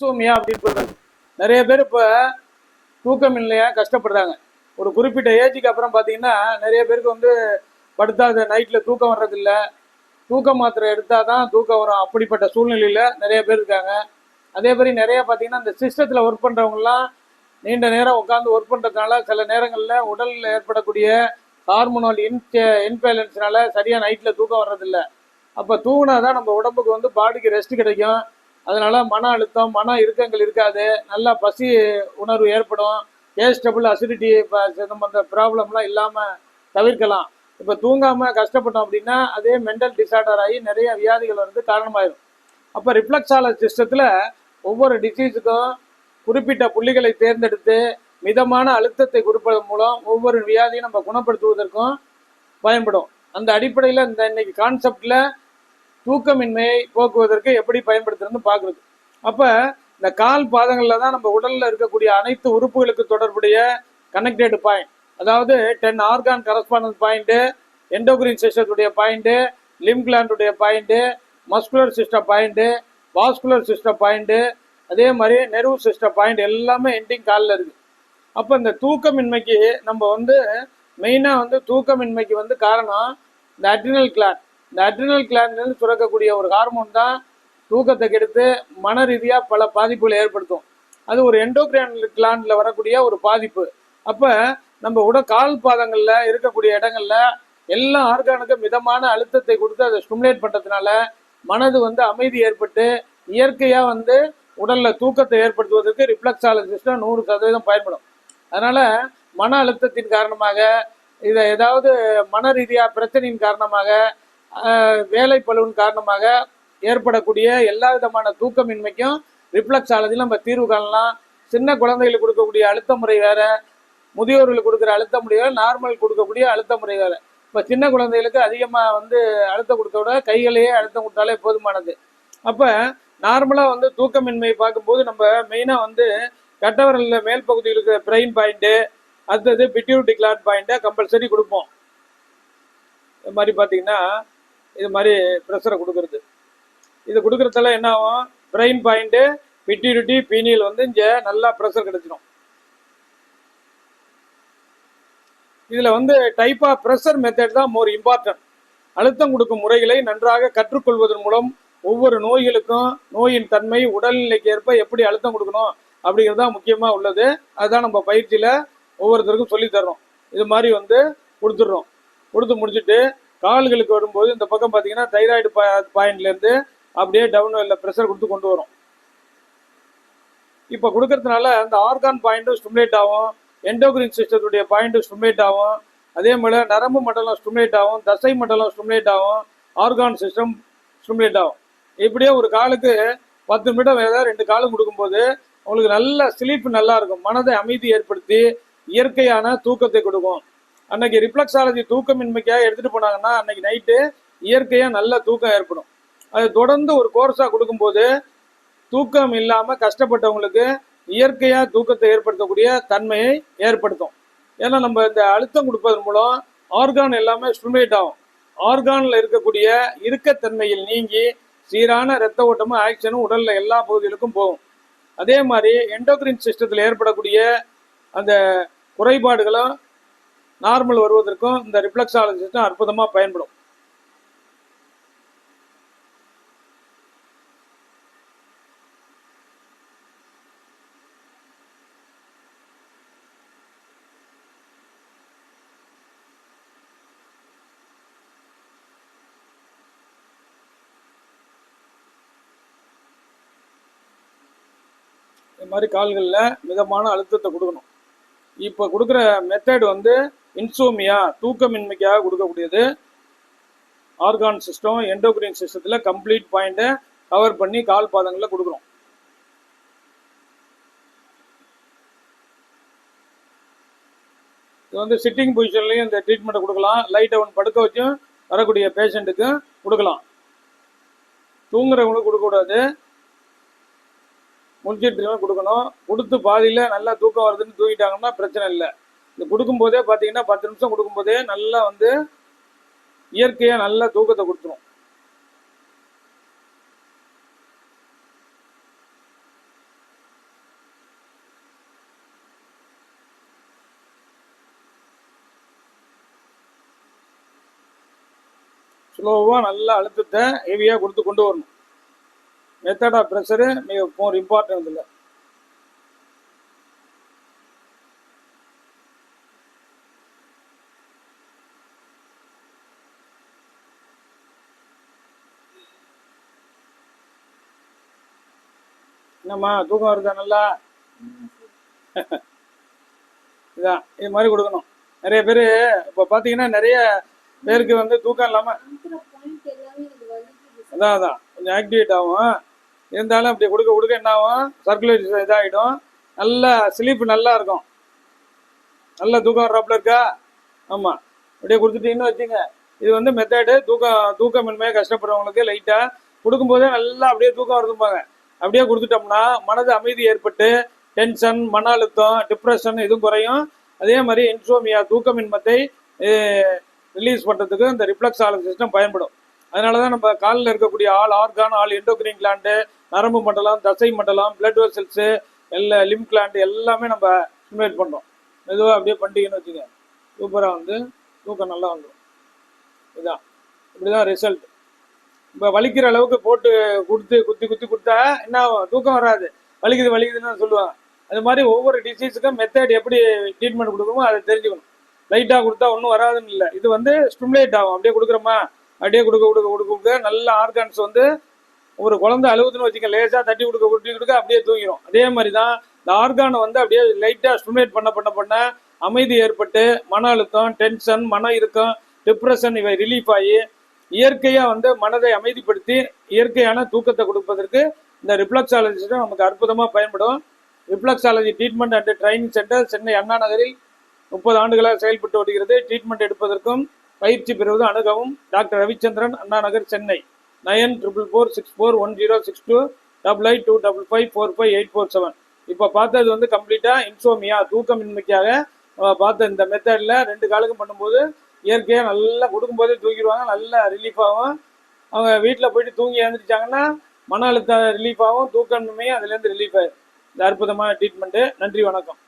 சோமியா அப்படின்னு நிறைய பேர் இப்போ தூக்கம் இல்லையா கஷ்டப்படுறாங்க. ஒரு குறிப்பிட்ட ஏஜுக்கு அப்புறம் பார்த்தீங்கன்னா நிறைய பேருக்கு வந்து படுத்தா நைட்டில் தூக்கம் வர்றதில்ல. தூக்க மாத்திரை எடுத்தால் தான் தூக்கம் வரும். அப்படிப்பட்ட சூழ்நிலையில் நிறைய பேர் இருக்காங்க. அதே மாதிரி நிறைய பார்த்தீங்கன்னா இந்த சிஸ்டத்தில் ஒர்க் பண்ணுறவங்கலாம் நீண்ட நேரம் உட்காந்து ஒர்க் பண்ணுறதுனால சில நேரங்களில் உடலில் ஏற்படக்கூடிய ஹார்மோனல் இன் இன்பேலன்ஸ்னால சரியாக நைட்டில் தூக்கம் வர்றதில்ல. அப்போ தூங்கினா தான் நம்ம உடம்புக்கு வந்து பாடிக்கு ரெஸ்ட் கிடைக்கும். அதனால மன அழுத்தம் மன இறுக்கங்கள் இருக்காது. நல்லா பசி உணர்வு ஏற்படும். கேஸ் டபுள் அசிடிட்டி சம்பந்த ப்ராப்ளம்லாம் இல்லாமல் தவிர்க்கலாம். இப்போ தூங்காமல் கஷ்டப்பட்டோம் அப்படின்னா அதே மென்டல் டிசார்டர் ஆகி நிறைய வியாதிகள் வந்து காரணமாயிடும் அப்போ ரிஃப்ளக்ஸால சிஸ்டத்தில் ஒவ்வொரு டிசீஸுக்கும் குறிப்பிட்ட புள்ளிகளை தேர்ந்தெடுத்து மிதமான அழுத்தத்தை கொடுப்பதன் மூலம் ஒவ்வொரு வியாதியும் நம்ம குணப்படுத்துவதற்கும் பயன்படும். அந்த அடிப்படையில் இந்த இன்னைக்கு கான்செப்டில் தூக்கமின்மையை போக்குவதற்கு எப்படி பயன்படுத்துறதுன்னு பார்க்குறது. அப்போ இந்த கால் பாதங்களில் தான் நம்ம உடலில் இருக்கக்கூடிய அனைத்து உறுப்புகளுக்கு தொடர்புடைய கனெக்டட் பாயிண்ட் அதாவது ten organ correspondence point endocrine சிஸ்டத்துடைய point lymph கிளாண்டுடைய point muscular system point vascular system point அதே மாதிரி நெர்வ் சிஸ்டம் பாயிண்ட் எல்லாமே எண்டிங் காலில் இருக்குது அப்போ இந்த தூக்கமின்மைக்கு நம்ம வந்து மெயினாக வந்து தூக்கமின்மைக்கு வந்து காரணம் இந்த அட்ரினல் கிளாண்ட் இந்த அட்ரினல் கிளாண்ட்லேருந்து சுரக்கக்கூடிய ஒரு ஹார்மோன் தான் தூக்கத்தை கெடுத்து மன ரீதியாக பல பாதிப்புகளை ஏற்படுத்தும். அது ஒரு எண்டோக்ரைன் கிளாண்டில் வரக்கூடிய ஒரு பாதிப்பு. அப்போ நம்ம உட கால் பாதங்களில் இருக்கக்கூடிய இடங்களில் எல்லா ஆர்கானுக்கும் மிதமான அழுத்தத்தை கொடுத்து அதை ஸ்டிமுலேட் பண்ணுறதுனால மனது வந்து அமைதி ஏற்பட்டு இயற்கையாக வந்து உடலில் தூக்கத்தை ஏற்படுத்துவதற்கு ரிஃப்ளக்ஸாலஜிஸ்டம் நூறு சதவீதம் பயன்படும். அதனால் மன அழுத்தத்தின் காரணமாக இதை ஏதாவது மன ரீதியாக பிரச்சனையின் காரணமாக வேலை பழுவின் காரணமாக ஏற்படக்கூடிய எல்லா விதமான தூக்கமின்மைக்கும் ரிஃப்ளக்ஸாலஜியில் நம்ம தீர்வு காணலாம். சின்ன குழந்தைகளுக்கு கொடுக்கக்கூடிய அழுத்த முறை வேற முதியோர்களுக்கு கொடுக்குற அழுத்த முறை வேற நார்மல் கொடுக்கக்கூடிய அழுத்த முறை வேற. இப்போ சின்ன குழந்தைகளுக்கு அதிகமாக வந்து அழுத்தம் கொடுக்க விட கைகளையே அழுத்தம் கொடுத்தாலே போதுமானது. அப்போ நார்மலாக வந்து தூக்கமின்மையை பார்க்கும்போது நம்ம மெயினாக வந்து கட்டவரலில் மேல் பகுதியில் இருக்கிற பிரெயின் பாயிண்ட்டு அடுத்தது பிட்யூட்டி கிளாட் பாயிண்ட்டை கம்பல்சரி கொடுப்போம். இது மாதிரி பார்த்தீங்கன்னா மாதிரி ப்ரெஷரை கொடுக்கறது. இது கொடுக்குறதெல்லாம் என்ன ஆகும்? பிரெயின் பாயிண்ட்டு பிட்டியூட்டி பீனியல் வந்து இங்கே நல்லா ப்ரெஷர் கிடைச்சிடும் இதில் வந்து டைப் ஆஃப் ப்ரெஷர் மெத்தட் தான் மோர் இம்பார்ட்டன்ட் அழுத்தம் கொடுக்கும் முறைகளை நன்றாக கற்றுக்கொள்வதன் மூலம் ஒவ்வொரு நோய்களுக்கும் நோயின் தன்மை உடல்நிலைக்கு ஏற்ப எப்படி அழுத்தம் கொடுக்கணும் அப்படிங்கிறது தான் முக்கியமாக உள்ளது. அதுதான் நம்ம பயிற்சியில் ஒவ்வொருத்தருக்கும் சொல்லித் தர்றோம். இது மாதிரி வந்து கொடுத்துட்றோம். கொடுத்து முடிச்சுட்டு கால்களுக்கு வரும்போது இந்த பக்கம் பார்த்தீங்கன்னா தைராய்டு பாயிண்ட்லேருந்து அப்படியே டவுன் இல்லை ப்ரெஷர் கொடுத்து கொண்டு வரும். இப்போ கொடுக்கறதுனால அந்த ஆர்கான் பாயிண்ட்டும் ஸ்டிமுலேட் ஆகும் எண்டோகிரின் சிஸ்டத்துடைய பாயிண்ட்டும் ஸ்டிமுலேட் ஆகும். அதே போல் நரம்பு மண்டலம் ஸ்டிமுலேட் ஆகும் தசை மண்டலம் ஸ்டிமுலேட் ஆகும் ஆர்கான் சிஸ்டம் ஸ்டிமுலேட் ஆகும். இப்படியே ஒரு காலுக்கு பத்து நிமிடம் ஏதாவது ரெண்டு காலும் கொடுக்கும்போது உங்களுக்கு நல்ல ஸ்லீப் நல்லா இருக்கும். மனதை அமைதி ஏற்படுத்தி இயற்கையான தூக்கத்தை கொடுக்கும். அன்னைக்கு ரிஃப்ளக்ஸாலஜி தூக்கமின்மைக்காக எடுத்துகிட்டு போனாங்கன்னா அன்னைக்கு நைட்டு இயற்கையாக நல்ல தூக்கம் ஏற்படும். அது தொடர்ந்து ஒரு கோர்ஸாக கொடுக்கும்போது தூக்கம் இல்லாமல் கஷ்டப்பட்டவங்களுக்கு இயற்கையாக தூக்கத்தை ஏற்படுத்தக்கூடிய தன்மையை ஏற்படுத்தும். ஏன்னா நம்ம இந்த அழுத்தம் கொடுப்பதன் மூலம் ஆர்கான் எல்லாமே ஸ்டிமுலேட் ஆகும். ஆர்கானில் இருக்கக்கூடிய இறுக்கத்தன்மையில் நீங்கி சீரான இரத்த ஓட்டமும் ஆக்ஷனும் உடலில் எல்லா பகுதிகளுக்கும் போகும். அதே மாதிரி எண்டோக்ரின் சிஸ்டத்தில் ஏற்படக்கூடிய அந்த குறைபாடுகளும் நார்மல் வருவதற்கும் இந்த ரிஃப்ளெக்ஸாலஜி சிஸ்டம் அற்புதமாக பயன்படும். இது மாதிரி கால்களில் மிதமான அழுத்தத்தை கொடுக்கணும். இப்போ கொடுக்குற மெத்தட் வந்து இன்சோமியா தூக்கமின்மைக்காக கொடுக்கக்கூடியது. ஆர்கான் சிஸ்டம் எண்டோக்ரின் சிஸ்டத்தில் கம்ப்ளீட் பாயிண்ட்டை கவர் பண்ணி கால் பாதங்களில் கொடுக்குறோம். இது வந்து சிட்டிங் பொசிஷன்லையும் இந்த ட்ரீட்மெண்ட்டை கொடுக்கலாம். லைட் அவன் படுக்க வச்சும் வரக்கூடிய பேஷண்ட்டுக்கு கொடுக்கலாம். தூங்குறவங்களுக்கு கொடுக்கக்கூடாது. முடிச்சிட்டு கொடுக்கணும். கொடுத்து பாதியில் நல்லா தூக்கம் வருதுன்னு தூங்கிட்டாங்கன்னா பிரச்சனை இல்லை. கொடுக்கும் போதே பார்த்தீங்கன்னா பத்து நிமிஷம் கொடுக்கும் போதே நல்லா வந்து இயற்கையாக நல்ல தூக்கத்தை கொடுத்துரும். ஸ்லோவாக நல்லா அழுத்தத்தை ஹெவியாக கொடுத்து கொண்டு வரணும். மெத்தட் ஆஃப் ப்ரெஷரு மிக மோர் இம்பார்ட்டன்ட் இல்லை. என்னம்மா தூக்கம் வருதா நல்லா? இதான் இது மாதிரி கொடுக்கணும். நிறைய பேர் இப்போ பார்த்தீங்கன்னா நிறைய பேருக்கு வந்து தூக்கம் இல்லாமல் அதான் அதான். கொஞ்சம் ஆக்டிவேட் ஆகும். இருந்தாலும் அப்படி கொடுக்க கொடுக்க என்ன ஆகும்? சர்க்குலேஷன் இதாகிடும் நல்லா ஸ்லீப் நல்லா இருக்கும். நல்ல தூக்கம் வர்றாப்புல இருக்கா? ஆமாம் அப்படியே கொடுத்துட்டீங்கன்னு வச்சுங்க இது வந்து மெத்தடு தூக்கம் தூக்கமின்மையாக கஷ்டப்படுறவங்களுக்கு லைட்டாக கொடுக்கும்போதே நல்லா அப்படியே தூக்கம் வருதும்பாங்க. அப்படியே கொடுத்துட்டோம்னா மனது அமைதி ஏற்பட்டு டென்ஷன் மன அழுத்தம் டிப்ரெஷன் இதுவும் குறையும். அதே மாதிரி இன்சோமியா தூக்கமின்மத்தை ரிலீஸ் பண்ணுறதுக்கு இந்த ரிஃப்ளக்ஸ் ஆலன் சிஸ்டம் பயன்படும். அதனால தான் நம்ம காலில் இருக்கக்கூடிய ஆள் ஆர்கான் ஆள் எண்டோக்ரீன் கிளாண்டு நரம்பு மண்டலம் தசை மண்டலம் பிளட் வெசல்ஸு எல்லா லிம் கிளாண்டு எல்லாமே நம்ம ஸ்டிமுலேட் பண்ணுறோம் மெதுவாக அப்படியே பண்ணிட்டீங்கன்னு வச்சுக்கோங்க. சூப்பராக வந்து தூக்கம் நல்லா வந்துடும் இதுதான் இப்படி தான் ரிசல்ட் இப்போ வலிக்கிற அளவுக்கு போட்டு கொடுத்து குத்தி குத்தி கொடுத்தா என்ன ஆகும்? தூக்கம் வராது. வலிக்குது வலிக்குதுன்னு தான் சொல்லுவாங்க. அது மாதிரி ஒவ்வொரு டிசீஸுக்கும் மெத்தட் எப்படி ட்ரீட்மெண்ட் கொடுக்கணுமோ அதை தெரிஞ்சுக்கணும். லைட்டாக கொடுத்தா ஒன்றும் வராதுன்னு இல்லை. இது வந்து ஸ்டிமுலேட் ஆகும். அப்படியே கொடுக்குறோமா? அப்படியே கொடுக்க கொடுக்க கொடுக்க கொடுக்க நல்ல ஆர்கான்ஸ் வந்து ஒரு குழந்தை அழுகுதுன்னு வச்சுக்க லேசாக தட்டி கொடுக்க கொடுத்து கொடுக்க அப்படியே தூங்கிடும் அதே மாதிரி தான் இந்த ஆர்கானை வந்து அப்படியே லைட்டாக ஸ்டிமுலேட் பண்ண பண்ண பண்ண அமைதி ஏற்பட்டு மன அழுத்தம் டென்ஷன் மன இறுக்கம் டிப்ரெஷன் இவை ரிலீஃப் ஆகி இயற்கையாக வந்து மனதை அமைதிப்படுத்தி இயற்கையான தூக்கத்தை கொடுப்பதற்கு இந்த ரிஃப்ளக்ஸாலஜி நமக்கு அற்புதமாக பயன்படும். Reflexology treatment and training centre Chennai Anna நகரில் முப்பது ஆண்டுகளாக செயல்பட்டு வருகிறது. ட்ரீட்மெண்ட் எடுப்பதற்கும் பயிற்சி பெறுவது அணுகவும். Doctor Ravichandran Anna Nagar Chennai. Nine triple four six four one zero six two double eight two double five four five eight four seven. இப்போ பார்த்தது வந்து கம்ப்ளீட்டாக இன்சோமியா தூக்கமின்மைக்காக பார்த்த இந்த மெத்தடில் ரெண்டு காலுக்கும் பண்ணும்போது இயற்கையாக நல்லா கொடுக்கும்போதே தூக்கிடுவாங்க நல்லா ரிலீஃப் ஆகும். அவங்க வீட்டில் போயிட்டு தூங்கி எழுந்திரிச்சாங்கன்னா மன அழுத்தம் ரிலீஃப் ஆகும் அதுலேருந்து ரிலீஃப் ஆகும் இந்த அற்புதமான ட்ரீட்மெண்ட்டு நன்றி வணக்கம்.